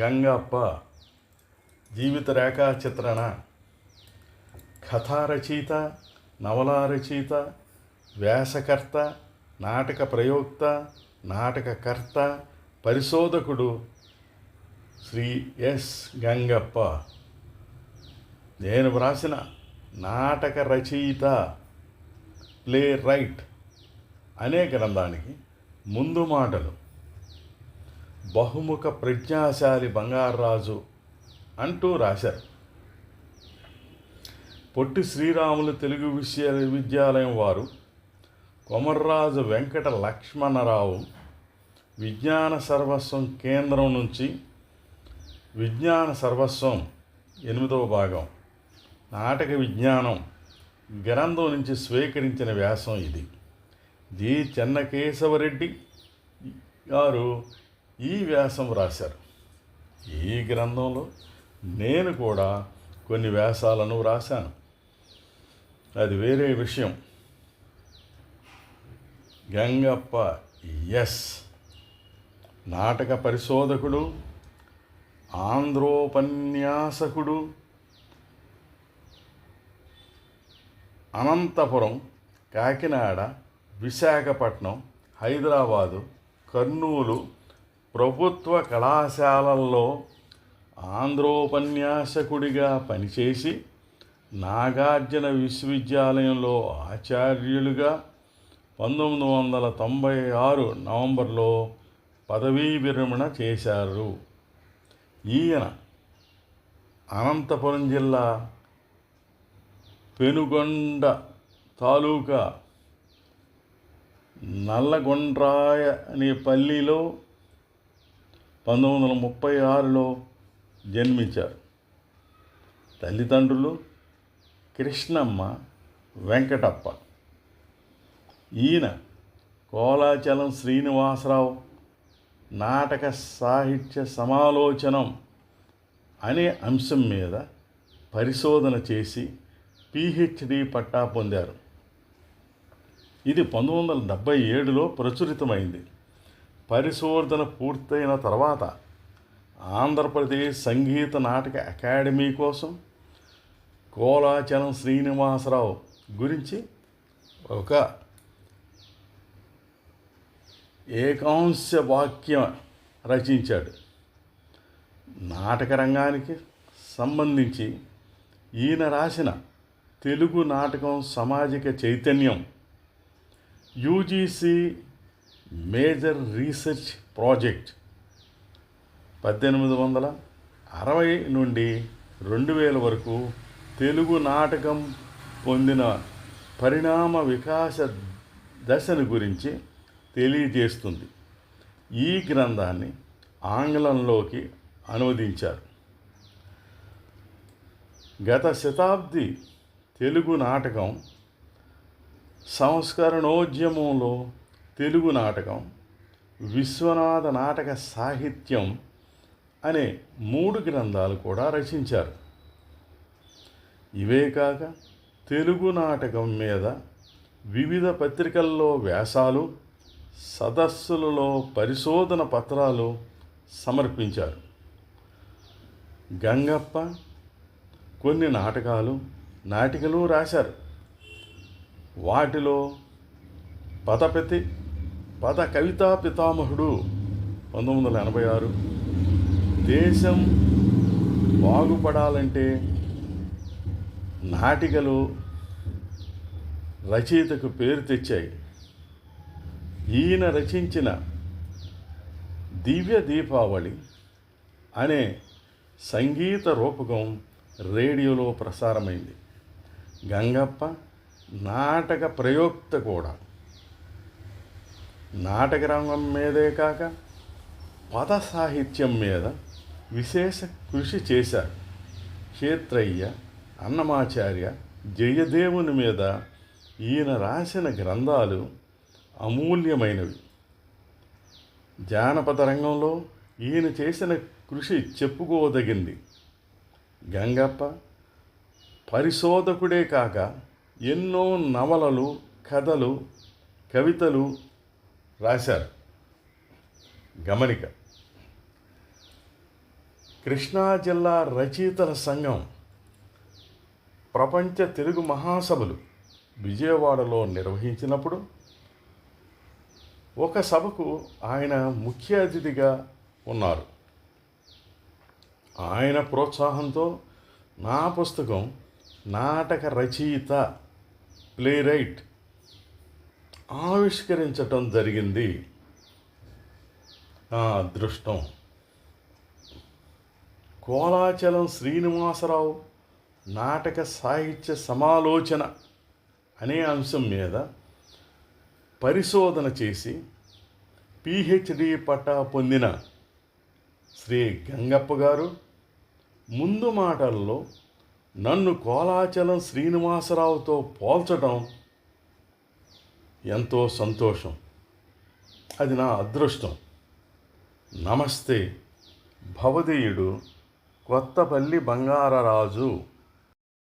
గంగప్ప జీవిత రేఖా చిత్రణ కథా రచయిత నవలా రచయిత వ్యాసకర్త నాటక ప్రయోక్త నాటకకర్త పరిశోధకుడు శ్రీ ఎస్. గంగప్ప. నేను వ్రాసిన నాటక రచయిత ప్లే రైట్ అనే గ్రంథానికి ముందు మాటలు. బహుముఖ ప్రజ్ఞాశాలి బంగారరాజు అంటూ రాశారు. పొట్టి శ్రీరాములు తెలుగు విశ్వవిద్యాలయం వారు కొమర్రాజు వెంకట లక్ష్మణరావు విజ్ఞాన సర్వస్వం కేంద్రం నుంచి విజ్ఞాన సర్వస్వం ఎనిమిదవ భాగం నాటక విజ్ఞానం గ్రంథం నుంచి స్వీకరించిన వ్యాసం ఇది. జి చెన్నకేశవరెడ్డి గారు ఈ వ్యాసం రాశారు ఈ గ్రంథంలో నేను కూడా కొన్ని వ్యాసాలను వ్రాశాను. అది వేరే విషయం. గంగప్ప ఎస్. నాటక పరిశోధకుడు ఆంధ్రోపన్యాసకుడు అనంతపురం కాకినాడ విశాఖపట్నం హైదరాబాదు కర్నూలు ప్రభుత్వ కళాశాలల్లో ఆంధ్రోపన్యాసకుడిగా పనిచేసి నాగార్జున విశ్వవిద్యాలయంలో ఆచార్యులుగా పంతొమ్మిది వందల తొంభై ఆరు నవంబర్లో పదవీ విరమణ చేశారు. ఈయన అనంతపురం జిల్లా పెనుగొండ తాలూకా నల్లగొండ్రాయ అనే పల్లిలో పంతొమ్మిది వందల ముప్పై ఆరులో జన్మించారు. తల్లిదండ్రులు కృష్ణమ్మ వెంకటప్ప. ఈయన కోలాచలం శ్రీనివాసరావు నాటక సాహిత్య సమాలోచనం అనే అంశం మీద పరిశోధన చేసి పిహెచ్డి పట్టా పొందారు. ఇది పంతొమ్మిది వందల డెబ్భై ఏడులో ప్రచురితమైంది. పరిశోధన పూర్తయిన తర్వాత ఆంధ్రప్రదేశ్ సంగీత నాటక అకాడమీ కోసం కోలాచలం శ్రీనివాసరావు గురించి ఒక ఏకాంశ వాక్యం రచించాడు. నాటక రంగానికి సంబంధించి ఈయన రాసిన తెలుగు నాటకం సామాజిక చైతన్యం యూజీసీ మేజర్ రీసెర్చ్ ప్రాజెక్ట్ పద్దెనిమిది వందల అరవై నుండి రెండు వేల వరకు తెలుగు నాటకం పొందిన పరిణామ వికాస దశను గురించి తెలియజేస్తుంది. ఈ గ్రంథాన్ని ఆంగ్లంలోకి అనువదించారు. గత శతాబ్ది తెలుగు నాటకం సంస్కరణోద్యమంలో తెలుగు నాటకం విశ్వనాథ నాటక సాహిత్యం అనే మూడు గ్రంథాలు కూడా రచించారు. ఇవే కాక తెలుగు నాటకం మీద వివిధ పత్రికల్లో వ్యాసాలు సదస్సులలో పరిశోధన పత్రాలు సమర్పించారు. గంగప్ప కొన్ని నాటకాలు నాటికలు రాశారు. వాటిలో పదపతి పద కవితా పితామహుడు పంతొమ్మిది వందల ఎనభై ఆరు. దేశం బాగుపడాలంటే నాటికలు రచయితకు పేరు తెచ్చాయి. ఈయన రచించిన దివ్య దీపావళి అనే సంగీత రూపకం రేడియోలో ప్రసారమైంది. గంగప్ప నాటక ప్రయోక్త కూడా. నాటక రంగం మీదే కాక పద సాహిత్యం మీద విశేష కృషి చేశారు. క్షేత్రయ్య అన్నమాచార్య జయదేవుని మీద ఈయన రాసిన గ్రంథాలు అమూల్యమైనవి. జానపద రంగంలో ఈయన చేసిన కృషి చెప్పుకోదగింది. గంగప్ప పరిశోధకుడే కాక ఎన్నో నవలలు కథలు కవితలు రాశారు. గమనిక. కృష్ణా జిల్లా రచయితల సంఘం ప్రపంచ తెలుగు మహాసభలు విజయవాడలో నిర్వహించినప్పుడు ఒక సభకు ఆయన ముఖ్య అతిథిగా ఉన్నారు. ఆయన ప్రోత్సాహంతో నా పుస్తకం నాటక రచయిత ప్లేరైట్ ఆవిష్కరించటం జరిగింది. నా అదృష్టం. కోలాచలం శ్రీనివాసరావు నాటక సాహిత్య సమాలోచన అనే అంశం మీద పరిశోధన చేసి పిహెచ్డి పట్టా పొందిన శ్రీ గంగప్ప గారు ముందు మాటల్లో నన్ను కోలాచలం శ్రీనివాసరావుతో పోల్చడం ఎంతో సంతోషం. అది నా అదృష్టం. నమస్తే. భవదీయుడు కొత్తపల్లి బంగారరాజు.